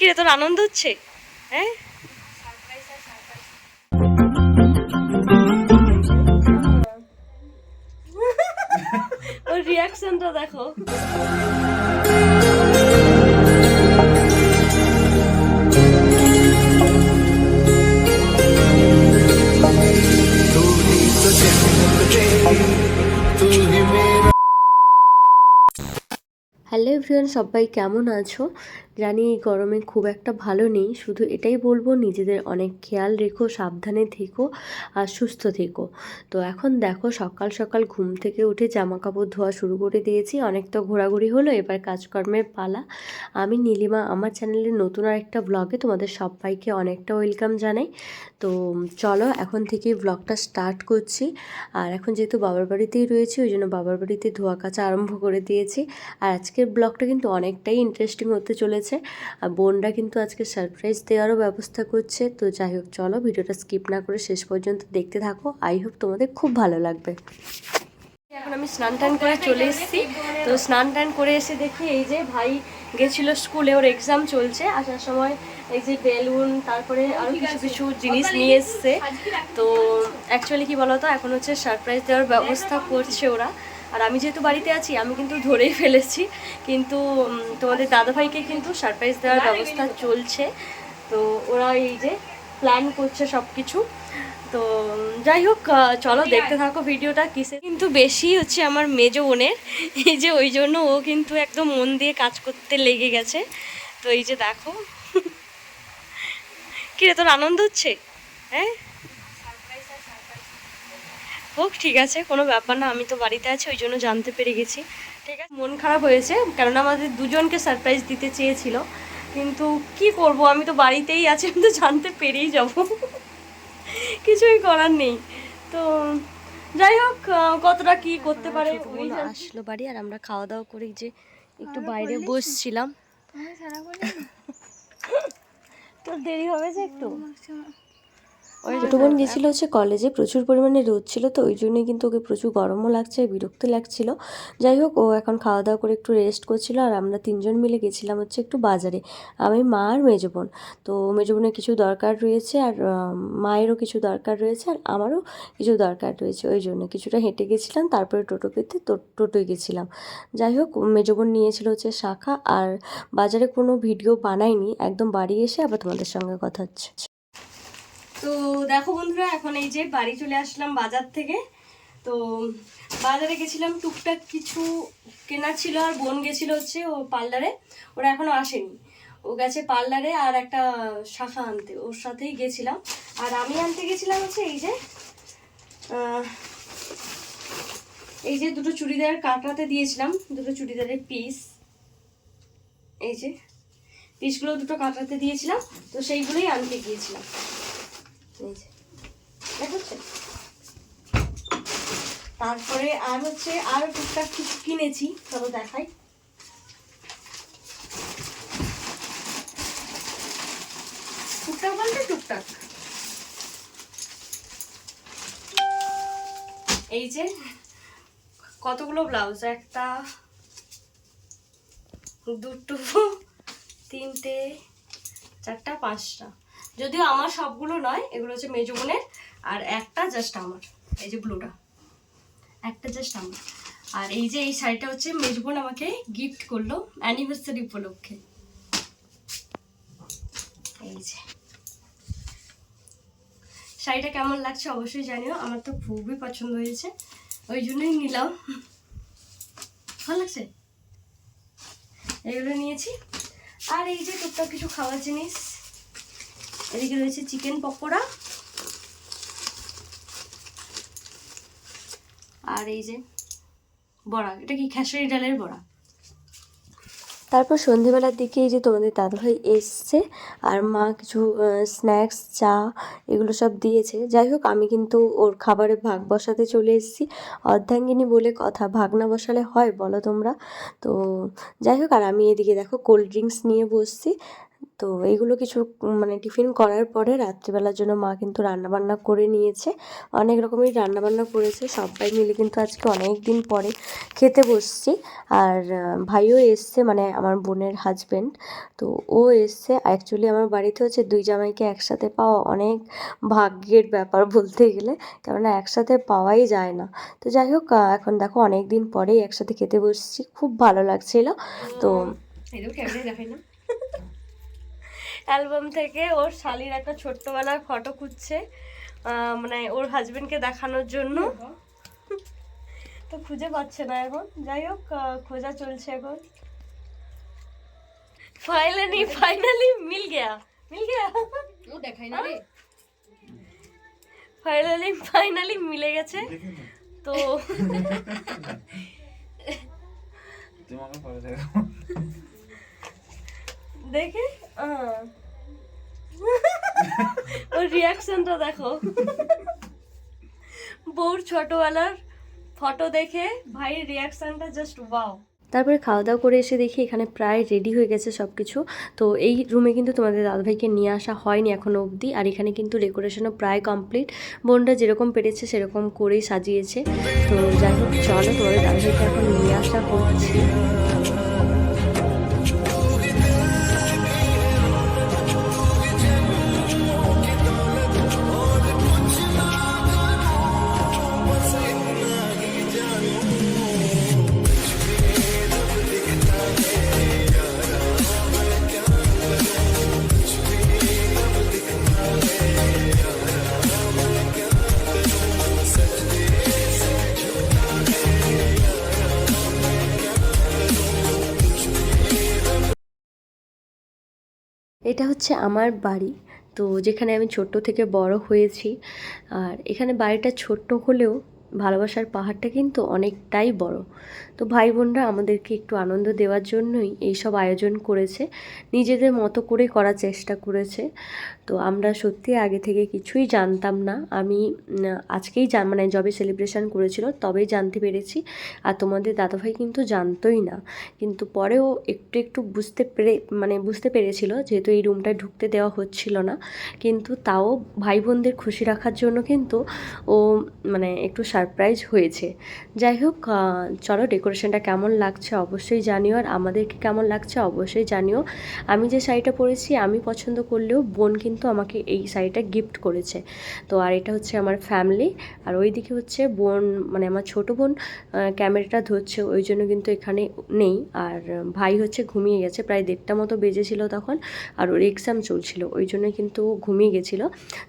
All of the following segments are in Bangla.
কিরে তোর আনন্দ হচ্ছে? হ্যাঁ? ওর রিয়াকশনটা দেখো। হ্যালো এভরিওয়ান সবাই কেমন আছো? জানি এই গরমে খুব একটা ভালো নেই। শুধু এটাই বলব, নিজেদের অনেক খেয়াল রেখো, সাবধানে থেকো আর সুস্থ থেকো। তো এখন দেখো, সকাল সকাল ঘুম থেকে উঠে জামা কাপড় ধোয়া শুরু করে দিয়েছি। অনেকটা ঘোরাঘুরি হলো, এবার কাজকর্মের পালা। আমি, নীলিমা, আমার চ্যানেলের নতুন আর একটা ব্লগে তোমাদের সবাইকে অনেকটা ওয়েলকাম জানাই। তো চলো, এখন থেকে ব্লগটা স্টার্ট করছি। আর এখন যেহেতু বাবার বাড়িতেই রয়েছি, ওই জন্য বাবার বাড়িতে ধোয়া কাচা আরম্ভ করে দিয়েছি। আর আজকের ব্লগটা কিন্তু অনেকটাই ইন্টারেস্টিং হতে চলেছে আর বোনরা কিন্তু আজকে সারপ্রাইজ দেওয়ারও ব্যবস্থা করছে। তো যাই হোক, চলো ভিডিওটা স্কিপ না করে শেষ পর্যন্ত দেখতে থাকো। আই হোপ তোমাদের খুব ভালো লাগবে। এখন আমি স্নান টান করে চলে এসেছি। তো স্নান টান করে এসে দেখি এই যে ভাই গেছিল স্কুলে ওর এক্সাম চলছে। আসার সময় এই যে বেলুন, তারপরে আরও কিছু কিছু জিনিস নিয়ে এসছে। তো অ্যাকচুয়ালি কি বলতো, এখন হচ্ছে সারপ্রাইজ দেওয়ার ব্যবস্থা করছে ওরা। আর আমি যেহেতু বাড়িতে আছি, আমি কিন্তু ধরেই ফেলেছি। কিন্তু তোমাদের দাদাভাইকে কিন্তু সারপ্রাইজ দেওয়ার ব্যবস্থা চলছে। তো ওরা এই যে প্ল্যান করছে সব কিছু তো যাই হোক চলো দেখতে থাকো ভিডিওটা কিসে। কিন্তু বেশি হচ্ছে আমার মেজো বোনের। এই যে ওই জন্য ও কিন্তু একদম মন দিয়ে কাজ করতে লেগে গেছে। তো এই যে দেখো। কিরে, তোর আনন্দ হচ্ছে? হ্যাঁ? হোক ঠিক আছে? কোনো ব্যাপার না আমি তো বাড়িতে আছি ওই জন্য জানতে পেরে গেছি। ঠিক আছে? মন খারাপ হয়েছে কারণ আমাদের দুজনকে সারপ্রাইজ দিতে চেয়েছিল। কিন্তু কি করব আমি তো বাড়িতেই আছি আমি তো জানতে পেরেই যাব। কিছুই করার নেই। তো যাই হোক কতটা কি করতে পারে ওই আসলো বাড়ি আর আমরা খাওয়া দাওয়া করে যে একটু বাইরে বসছিলাম। তোর দেরি হবে যে একটু? ছোটো বোন গেছিল হচ্ছে কলেজে প্রচুর পরিমাণে রোদ ছিল তো ওই জন্যই কিন্তু ওকে প্রচুর গরমও লাগছে বিরক্ত লাগছিল। যাই হোক ও এখন খাওয়া দাওয়া করে একটু রেস্ট করছিল আর আমরা তিনজন মিলে গেছিলাম হচ্ছে একটু বাজারে। আমি মা আর মেজো বোন। তো মেজো বোনের কিছু দরকার রয়েছে আর মায়েরও কিছু দরকার রয়েছে আর আমারও কিছু দরকার রয়েছে ওই জন্য কিছুটা হেঁটে গেছিলাম তারপরে টোটো পেতে তো- টোটোয় গেছিলাম। যাই হোক মেজো বোন নিয়েছিল হচ্ছে শাখা আর বাজারে কোনো ভিডিও বানাইনি একদম বাড়ি এসে আবার তোমাদের সঙ্গে কথা হচ্ছে। তো দেখো বন্ধুরা, এখন এই যে বাড়ি চলে আসলাম বাজার থেকে। তো বাজারে গেছিলাম, টুকটাক কিছু কেনার ছিল আর বোন গেছিল হচ্ছে ও পার্লারে। ওরা এখনও আসেনি। ও গেছে পার্লারে আর একটা শাখা আনতে, ওর সাথেই গেছিলাম। আর আমি আনতে গেছিলাম হচ্ছে এই যে এই যে দুটো চুড়িদার কাটাতে দিয়েছিলাম, দুটো চুড়িদারের পিস এই যে পিসগুলো দুটো কাটাতে দিয়েছিলাম, তো সেইগুলোই আনতে গিয়েছিলাম। তারপরে আর হচ্ছে আর টুকটাক কিছু কিনেছি, চলো দেখাই। টুকটাক বলতে টুকটাক। এই যে, কতগুলো ব্লাউজ? একটা, দুটো, তিনটে, চারটা, পাঁচটা। যদিও আমার সবগুলো নয়, এগুলো হচ্ছে মেজো বোনের, আর একটা জাস্ট আমার, এই যে ব্লুটা। একটা জাস্ট আমার। আর এই যে এই শাড়িটা হচ্ছে মেজো বোন আমাকে গিফট করল অ্যানিভার্সারি উপলক্ষে। এই যে। শাড়িটা কেমন লাগছে অবশ্যই জানিও, আমার তো খুবই পছন্দ হয়েছে, ওই জন্যই নিলাম। ভালো লাগছে? এগুলো নিয়েছি। আর এই যে টুকটাক কিছু খাওয়ার জিনিস। এদিকে রয়েছে চিকেন পকোড়া। আর এই যে বড়া, এটা কি খেসারি ডালের বড়া? তারপর সন্ধেবেলার দিকে এই যে তোমাদের দাদাভাই এসছে, আর মা কিছু স্ন্যাক্স চা এগুলো সব দিয়েছে। যাই হোক, আমি কিন্তু ওর খাবারে ভাগ বসাতে চলে এসেছি। অর্ধাঙ্গিনী বলে কথা, ভাগ না বসালে হয় বলো তোমরা। তো যাই হোক, আর আমি এদিকে দেখো কোল্ড ড্রিঙ্কস নিয়ে বসছি। তো এইগুলো কিছু মানে টিফিন করার পরে রাত্রিবেলার জন্য মা কিন্তু রান্নাবান্না করে নিয়েছে। অনেক রকমের রান্নাবান্না করেছে, সবাই মিলে কিন্তু আজকে অনেক দিন পরে খেতে বসছি। আর ভাইও এসছে মানে আমার বোনের হাজবেন্ড তো ও এসছে। অ্যাকচুয়ালি আমার বাড়িতে হচ্ছে দুই জামাইকে একসাথে পাওয়া অনেক ভাগ্যের ব্যাপার বলতে গেলে, কেননা একসাথে পাওয়াই যায় না। তো যাই হোক এখন দেখো অনেক দিন পরেই একসাথে খেতে বসছি, খুব ভালো লাগছিল। তো দেখাই না। অ্যালবাম থেকে ওর শালির একটা ছোট্টবেলার ফটো খুঁজছে মানে ওর হাজবেন্ডকে দেখানোর জন্য। তো খুঁজে পাচ্ছে না এখন। যাই হোক খোঁজা চলছে এখন। ফাইনালি ফাইনালি মিল গয়া। মিল গয়া? ও দেখাই না রে। ফাইনালি ফাইনালি মিলে গেছে। তো দেখো। ওর রিয়াকশনটা দেখো। বউর ছোটবেলার ফটো দেখে ভাইয়ের রিয়াকশনটা জাস্ট ওয়াও তারপরে খাওয়া দাওয়া করে এসে দেখি এখানে প্রায় রেডি হয়ে গেছে সব কিছু তো এই রুমে কিন্তু তোমাদের দাদাভাইকে নিয়ে আসা হয়নি এখনও অবধি। আর এখানে কিন্তু ডেকোরেশনও প্রায় কমপ্লিট বোনরা যেরকম পেরেছে সেরকম করেই সাজিয়েছে। তো যাই হোক, চলো তোমাদের দাদাভাইকে এখন নিয়ে আসা হচ্ছে। এটা হচ্ছে আমার বাড়ি। তো যেখানে আমি ছোট্ট থেকে বড় হয়েছি, আর এখানে বাড়িটা ছোট্ট হলেও ভালোবাসার পাহাড়টা কিন্তু অনেকটাই বড়। তো ভাই বোনরা আমাদেরকে একটু আনন্দ দেওয়ার জন্যই এই সব আয়োজন করেছে। নিজেদের মতো করে করার চেষ্টা করেছে। তো আমরা সত্যি আগে থেকে কিছুই জানতাম না। আমি আজকেই জান মানে জবে সেলিব্রেশন করেছিল তবেই জানতে পেরেছি। আর তোমাদের দাদাভাই কিন্তু জানতোই না। কিন্তু পরেও একটু একটু বুঝতে পেরে মানে বুঝতে পেরেছিল যেহেতু এই রুমটায় ঢুকতে দেওয়া হচ্ছিল না। কিন্তু তাও ভাই বোনদের খুশি রাখার জন্য কিন্তু ও মানে একটু সারপ্রাইজ হয়েছে। যাই হোক চলো ডেকোরেশনটা কেমন লাগছে অবশ্যই জানিও আর আমাদেরকে কেমন লাগছে অবশ্যই জানিও। আমি যে শাড়িটা পরেছি, আমি পছন্দ করলেও বোন কিন্তু আমাকে এই শাড়িটা গিফট করেছে। তো আর এটা হচ্ছে আমার ফ্যামিলি আর ওইদিকে হচ্ছে বোন মানে আমার ছোট বোন ক্যামেরাটা ধরছে, ওই জন্য কিন্তু এখানে নেই। আর ভাই হচ্ছে ঘুমিয়ে গেছে, প্রায় দেড়টা মতো বেজেছিল তখন, আর ওর এক্সাম চলছিল, ওই জন্য কিন্তু ঘুমিয়ে গেছিল।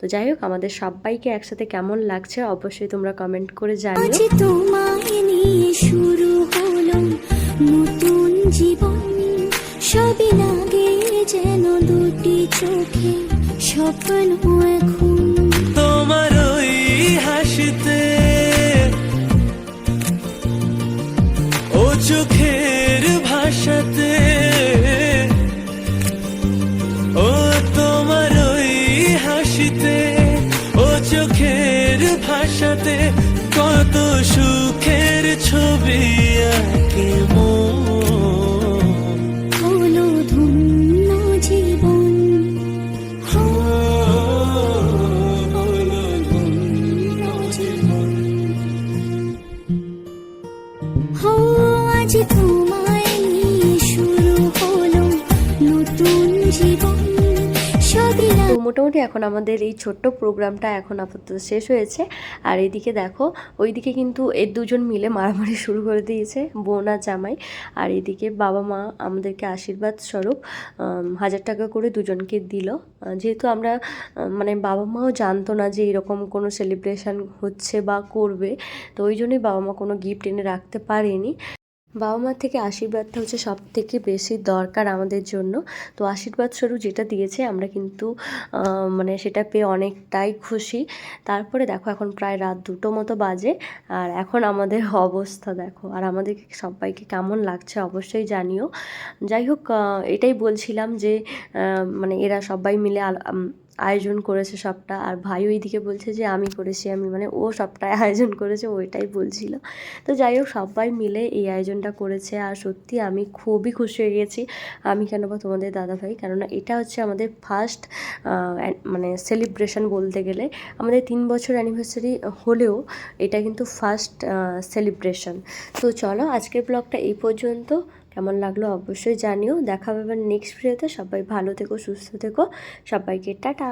তো যাই হোক, আমাদের সবাইকে একসাথে কেমন লাগছে অবশ্যই তোমরা কমেন্ট করে জানিও। তোমায় নিয়ে শুরু হলো নতুন জীবন। সবই লাগে যেন দুটি চোখে স্বপ্ন এখন। তোমার ওই হাসিতে ভাষাতে কত সুখের ছবি আঁকে হলো ধন্য এখন আমাদের এই ছোট্ট প্রোগ্রামটা এখন আপাতত শেষ হয়েছে। আর এদিকে দেখো, ওইদিকে কিন্তু এর দুজন মিলে মারামারি শুরু করে দিয়েছে, বোন আর জামাই। আর এদিকে বাবা মা আমাদেরকে আশীর্বাদ স্বরূপ হাজার টাকা করে দুজনকে দিল। যেহেতু আমরা মানে বাবা মাও জানতো না যে এরকম কোনো সেলিব্রেশন হচ্ছে বা করবে, তো ওই জন্যই বাবা মা কোনো গিফট এনে রাখতে পারেনি। বাবা মার থেকে আশীর্বাদটা হচ্ছে সব থেকে বেশি দরকার আমাদের জন্য। তো আশীর্বাদ স্বরূপ যেটা দিয়েছে, আমরা কিন্তু মানে সেটা পেয়ে অনেকটাই খুশি। তারপরে দেখো, এখন প্রায় রাত দুটো মতো বাজে। আর এখন আমাদের অবস্থা দেখো। আর আমাদের সবাইকে কেমন লাগছে অবশ্যই জানিও। যাই হোক এটাই বলছিলাম যে মানে এরা সবাই মিলে আয়োজন করেছে সবটা। আর ভাই ওইদিকে বলছে যে, আমি করেছি, আমি মানে ও সবটাই আয়োজন করেছে, ওইটাই বলছিল। তো যাই হোক, সবাই মিলে এই আয়োজনটা করেছে। আর সত্যি আমি খুবই খুশি হয়ে গেছি। আমি কেন বা তোমাদের দাদাভাই কেননা এটা হচ্ছে আমাদের ফার্স্ট মানে সেলিব্রেশন বলতে গেলে। আমাদের তিন বছর অ্যানিভার্সারি হলেও এটা কিন্তু ফার্স্ট সেলিব্রেশন তো চলো আজকের ব্লগটা এই পর্যন্ত। কেমন লাগল অবশ্যই জানিও। দেখা হবে নেক্সট ভিডিওতে সবাই ভালো থেকো, সুস্থ থেকো। সবাইকে টাটা।